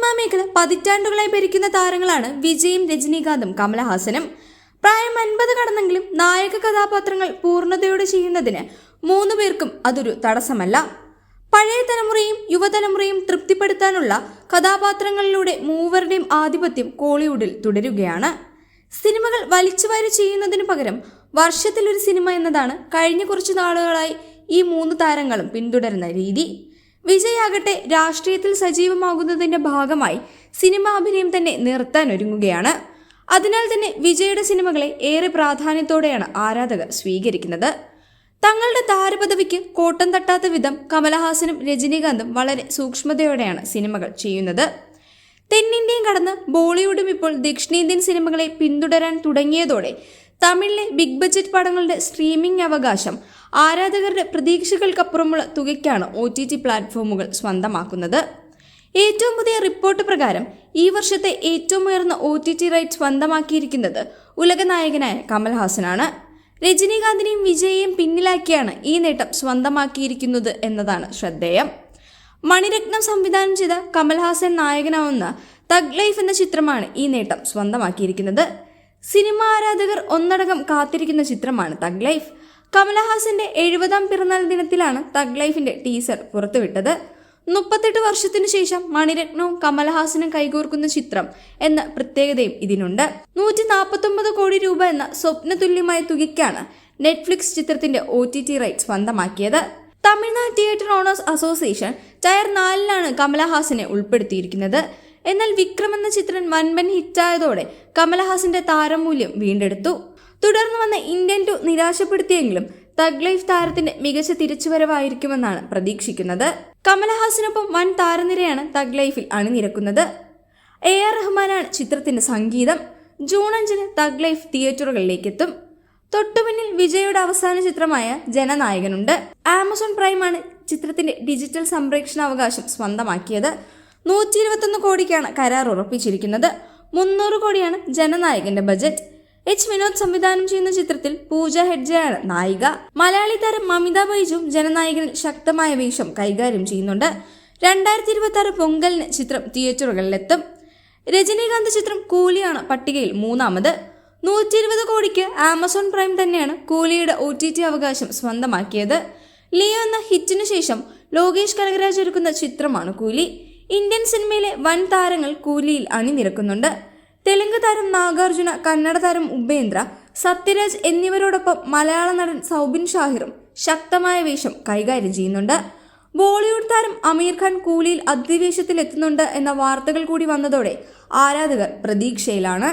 Cinema മേഖല പതിറ്റാണ്ടുകളായി ഭരിക്കുന്ന താരങ്ങളാണ് വിജയും രജനീകാന്തും കമലഹാസനും. പ്രായം അൻപത് കടന്നെങ്കിലും നായക കഥാപാത്രങ്ങൾ പൂർണതയോടെ ചെയ്യുന്നതിന് മൂന്നു പേർക്കും അതൊരു തടസ്സമല്ല. പഴയ തലമുറയും യുവതലമുറയും തൃപ്തിപ്പെടുത്താനുള്ള കഥാപാത്രങ്ങളിലൂടെ മൂവരുടെയും ആധിപത്യം കോളിവുഡിൽ തുടരുകയാണ്. സിനിമകൾ വലിച്ചുവാരി ചെയ്യുന്നതിനു പകരം വർഷത്തിലൊരു സിനിമ എന്നതാണ് കഴിഞ്ഞ കുറച്ചു നാളുകളായി ഈ മൂന്ന് താരങ്ങളും പിന്തുടരുന്ന രീതി. വിജയാകട്ടെ രാഷ്ട്രീയത്തിൽ സജീവമാകുന്നതിന്റെ ഭാഗമായി സിനിമ അഭിനയം തന്നെ നിർത്താൻ ഒരുങ്ങുകയാണ്. അതിനാൽ തന്നെ വിജയുടെ സിനിമകളെ ഏറെ പ്രാധാന്യത്തോടെയാണ് ആരാധകർ സ്വീകരിക്കുന്നത്. തങ്ങളുടെ താരപദവിക്ക് കോട്ടം തട്ടാത്ത വിധം കമലഹാസനും രജനീകാന്തും വളരെ സൂക്ഷ്മതയോടെയാണ് സിനിമകൾ ചെയ്യുന്നത്. തെന്നിന്ത്യയും കടന്ന് ബോളിവുഡും ഇപ്പോൾ ദക്ഷിണേന്ത്യൻ സിനിമകളെ പിന്തുടരാൻ തുടങ്ങിയതോടെ തമിഴിലെ ബിഗ് ബജറ്റ് പടങ്ങളുടെ സ്ട്രീമിംഗ് അവകാശം ആരാധകരുടെ പ്രതീക്ഷകൾക്കപ്പുറമുള്ള തുകയ്ക്കാണ് ഒ ടി ടി പ്ലാറ്റ്ഫോമുകൾ സ്വന്തമാക്കുന്നത്. ഏറ്റവും പുതിയ റിപ്പോർട്ട് പ്രകാരം ഈ വർഷത്തെ ഏറ്റവും ഉയർന്ന ഒ ടി ടി റൈറ്റ് സ്വന്തമാക്കിയിരിക്കുന്നത് ഉലകനായകനായ കമൽഹാസനാണ്. രജനീകാന്തിനെയും വിജയെയും പിന്നിലാക്കിയാണ് ഈ നേട്ടം സ്വന്തമാക്കിയിരിക്കുന്നത് എന്നതാണ് ശ്രദ്ധേയം. മണിരത്നം സംവിധാനം ചെയ്ത കമൽഹാസൻ നായകനാവുന്ന തഗ് ലൈഫ് എന്ന ചിത്രമാണ് ഈ നേട്ടം സ്വന്തമാക്കിയിരിക്കുന്നത്. സിനിമ ആരാധകർ ഒന്നടങ്കം കാത്തിരിക്കുന്ന ചിത്രമാണ് തഗ് ലൈഫ്. കമലഹാസന്റെ എഴുപതാം പിറന്നാൾ ദിനത്തിലാണ് തഗ് ലൈഫിന്റെ ടീസർ പുറത്തുവിട്ടത്. മുപ്പത്തെട്ട് വർഷത്തിനു ശേഷം മണിരത്നവും കമലഹാസനും കൈകോർക്കുന്ന ചിത്രം എന്ന പ്രത്യേകതയും ഇതിനുണ്ട്. നൂറ്റി നാൽപ്പത്തൊമ്പത് കോടി രൂപ എന്ന സ്വപ്നതുല്യമായ തുകയ്ക്കാണ് നെറ്റ്ഫ്ലിക്സ് ചിത്രത്തിന്റെ ഒ ടി ടി റൈറ്റ് സ്വന്തമാക്കിയത്. Tamil Nadu theatre owners association tier നാലിലാണ് കമലഹാസനെ ഉൾപ്പെടുത്തിയിരിക്കുന്നത്. എന്നാൽ വിക്രം എന്ന ചിത്രം വൻപൻ ഹിറ്റായതോടെ കമലഹാസന്റെ താരമൂല്യം വീണ്ടെടുത്തു. തുടർന്ന് വന്ന ഇന്ത്യൻ ടു നിരാശപ്പെടുത്തിയെങ്കിലും തഗ് ലൈഫ് താരത്തിന്റെ മികച്ച തിരിച്ചുവരവായിരിക്കുമെന്നാണ് പ്രതീക്ഷിക്കുന്നത്. കമലഹാസനൊപ്പം വൻ താരനിരയാണ് തഗ് ലൈഫിൽ അണിനിരക്കുന്നത്. എ ആർ റഹ്മാനാണ് ചിത്രത്തിന്റെ സംഗീതം. ജൂൺ അഞ്ചിന് തഗ് ലൈഫ് തിയേറ്ററുകളിലേക്ക് എത്തും തൊട്ടുപിന്നിൽ വിജയുടെ അവസാന ചിത്രമായ ജനനായകനുണ്ട്. ആമസോൺ പ്രൈമാണ് ചിത്രത്തിന്റെ ഡിജിറ്റൽ സംപ്രേക്ഷണാവകാശം സ്വന്തമാക്കിയത്. നൂറ്റി ഇരുപത്തൊന്ന് കോടിക്കാണ് കരാർ ഉറപ്പിച്ചിരിക്കുന്നത്. മുന്നൂറ് കോടിയാണ് ജനനായകന്റെ ബജറ്റ്. എച്ച് വിനോദ് സംവിധാനം ചെയ്യുന്ന ചിത്രത്തിൽ പൂജ ഹെഡ്ജയാണ് നായിക. മലയാളി താരം മമിത ബൈജും ജനനായകനിൽ ശക്തമായ വേഷം കൈകാര്യം ചെയ്യുന്നുണ്ട്. രണ്ടായിരത്തി ഇരുപത്തി ആറ് പൊങ്കലിന് ചിത്രം തിയേറ്ററുകളിലെത്തും. രജനീകാന്ത് ചിത്രം കൂലിയാണ് പട്ടികയിൽ മൂന്നാമത്. നൂറ്റി ഇരുപത് കോടിക്ക് ആമസോൺ പ്രൈം തന്നെയാണ് കൂലിയുടെ ഒ ടി ടി അവകാശം സ്വന്തമാക്കിയത്. ലിയോ എന്ന ഹിറ്റിനു ശേഷം ലോകേഷ് കനകരാജ് ഒരുക്കുന്ന ചിത്രമാണ് കൂലി. ഇന്ത്യൻ സിനിമയിലെ വൻ താരങ്ങൾ കൂലിയിൽ അണിനിരക്കുന്നുണ്ട്. തെലുങ്ക് താരം നാഗാർജുന കന്നഡ താരം ഉപേന്ദ്ര സത്യരാജ് എന്നിവരോടൊപ്പം മലയാള നടൻ സൗബിൻ ഷാഹിറും ശക്തമായ വേഷം കൈകാര്യം ചെയ്യുന്നുണ്ട്. ബോളിവുഡ് താരം അമീർ ഖാൻ കൂലിയിൽ അതിവേഷത്തിൽ എത്തുന്നുണ്ട് എന്ന വാർത്തകൾ കൂടി വന്നതോടെ ആരാധകർ പ്രതീക്ഷയിലാണ്.